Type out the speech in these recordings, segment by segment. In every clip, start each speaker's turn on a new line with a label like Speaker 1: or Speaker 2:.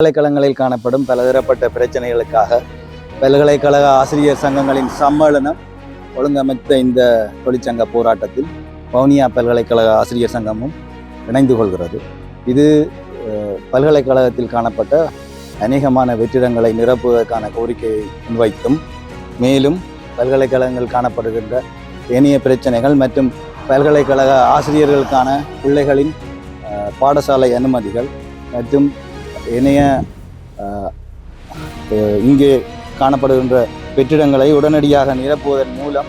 Speaker 1: பல்கலைக்கழகங்களில் காணப்படும் பலதரப்பட்ட பிரச்சனைகளுக்காக பல்கலைக்கழக ஆசிரியர் சங்கங்களின் சம்மேளனம் ஒழுங்கமைத்த இந்த தொழிற்சங்க போராட்டத்தில் வவுனியா பல்கலைக்கழக ஆசிரியர் சங்கமும் இணைந்து கொள்கிறது. இது பல்கலைக்கழகத்தில் காணப்பட்ட அநேகமான வெற்றிடங்களை நிரப்புவதற்கான கோரிக்கையை முன்வைத்தும் மேலும் பல்கலைக்கழகங்கள் காணப்படுகின்ற ஏனைய பிரச்சனைகள் மற்றும் பல்கலைக்கழக ஆசிரியர்களுக்கான பிள்ளைகளின் பாடசாலை அனுமதிகள் மற்றும் இணைய இங்கே காணப்படுகின்ற வெற்றிடங்களை உடனடியாக நிரப்புவதன் மூலம்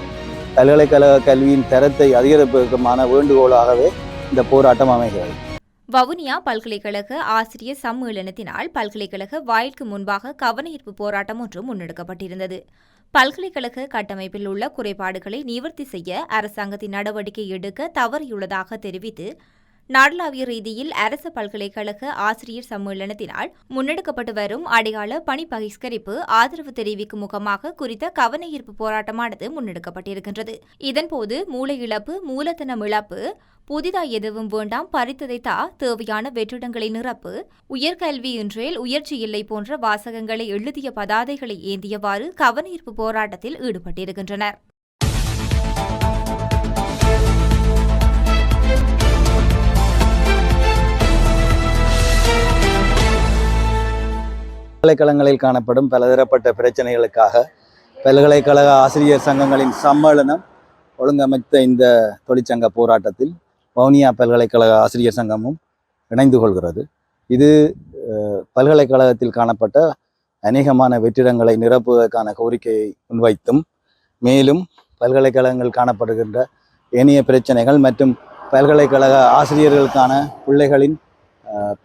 Speaker 1: பல்கலைக்கழக கல்வியின் தரத்தை அதிகரிப்பதற்குமான வேண்டுகோளாகவே இந்த போராட்டம் அமைகிறது.
Speaker 2: வவுனியா பல்கலைக்கழக ஆசிரியர் சம்மேளனத்தினால் பல்கலைக்கழக வாயிற்கு முன்பாக கவனஈர்ப்பு போராட்டம் ஒன்று முன்னெடுக்கப்பட்டிருந்தது. பல்கலைக்கழக கட்டமைப்பில் உள்ள குறைபாடுகளை நிவர்த்தி செய்ய அரசாங்கத்தின் நடவடிக்கை எடுக்க தவறியுள்ளதாக தெரிவித்து நாடளாவிய ரீதியில் அரசு பல்கலைக்கழக ஆசிரியர் சம்மேளனத்தினால் முன்னெடுக்கப்பட்டு வரும் அடையாள பணி பகிஷ்கரிப்பு ஆதரவு தெரிவிக்கும் முகமாக குறித்த கவனஈர்ப்பு போராட்டமானது முன்னெடுக்கப்பட்டிருக்கின்றது. இதன்போது மூளை இழப்பு மூலதனம் இழப்பு புதிதா எதுவும் வேண்டாம் பறித்ததை தா தேவையான வெற்றிடங்களை நிரப்பு உயர்கல்வி இன்றேல் உயர்ச்சி இல்லை போன்ற வாசகங்களை எழுதிய பதாதைகளை ஏந்தியவாறு கவனஈர்ப்பு போராட்டத்தில் ஈடுபட்டிருக்கின்றனர்.
Speaker 1: பல்கலைக்கழகங்களில் காணப்படும் பலதரப்பட்ட பிரச்சனைகளுக்காக பல்கலைக்கழக ஆசிரியர் சங்கங்களின் சம்மேளனம் ஒழுங்கமைத்த இந்த தொழிற்சங்க போராட்டத்தில் வவுனியா பல்கலைக்கழக ஆசிரியர் சங்கமும் இணைந்து கொள்கிறது. இது பல்கலைக்கழகத்தில் காணப்பட்ட அநேகமான வெற்றிடங்களை நிரப்புவதற்கான கோரிக்கையை முன்வைத்தும் மேலும் பல்கலைக்கழகங்கள் காணப்படுகின்ற ஏனைய பிரச்சனைகள் மற்றும் பல்கலைக்கழக ஆசிரியர்களுக்கான பிள்ளைகளின்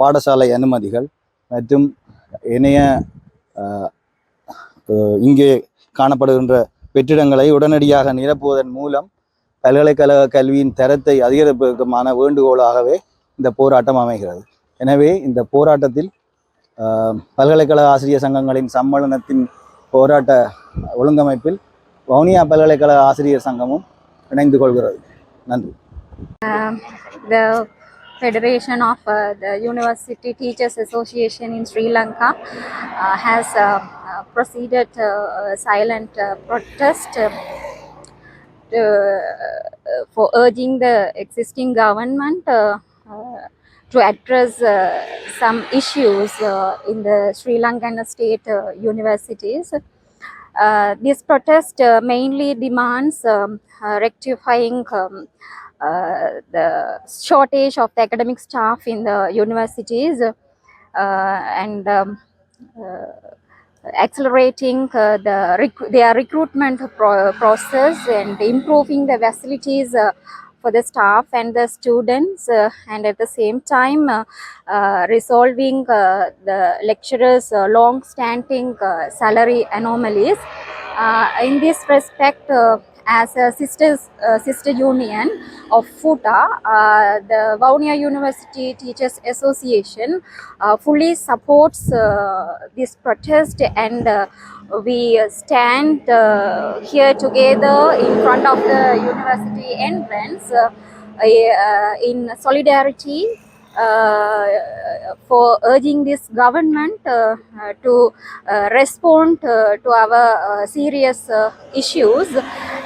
Speaker 1: பாடசாலை அனுமதிகள் மற்றும் இணைய இங்கே காணப்படுகின்ற வெற்றிடங்களை உடனடியாக நிரப்புவதன் மூலம் பல்கலைக்கழக கல்வியின் தரத்தை அதிகரிப்பதற்குமான வேண்டுகோளாகவே இந்த போராட்டம் அமைகிறது. எனவே இந்த போராட்டத்தில் பல்கலைக்கழக ஆசிரியர் சங்கங்களின் சம்மேளனத்தின் போராட்ட ஒழுங்கமைப்பில் வவுனியா பல்கலைக்கழக ஆசிரியர் சங்கமும் இணைந்து கொள்கிறது. நன்றி.
Speaker 3: Federation of uh, the University Teachers Association in Sri Lanka uh, has uh, uh, proceeded uh, silent uh, protest uh, uh, for urging the existing government uh, uh, to address uh, some issues uh, in the Sri Lankan state uh, universities. Uh, this protest uh, mainly demands um, uh, rectifying um, the shortage of the academic staff in the universities uh, and um, uh, accelerating uh, the their recruitment pro- process and improving the facilities uh, for the staff and the students uh, and at the same time uh, uh, resolving uh, the lecturers uh, long standing uh, salary anomalies. Uh, in this respect uh, as a sisters uh, sister union of FUTA, uh, the Vaunia University Teachers Association uh, fully supports uh, this protest and uh, we stand uh, here together in front of the university entrance uh, uh, in solidarity for urging this government uh, uh, to uh, respond uh, to our uh, serious uh, issues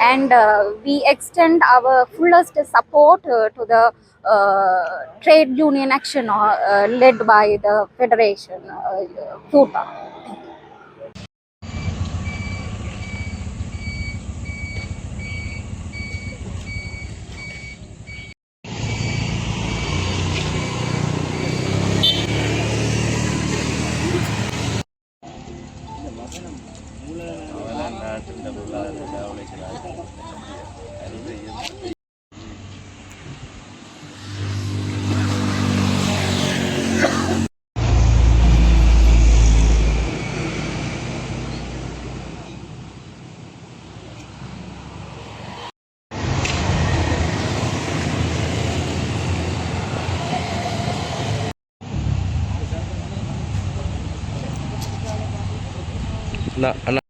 Speaker 3: and uh, we extend our fullest support uh, to the uh, trade union action uh, uh, led by the federation uh, FUTA.
Speaker 4: na, na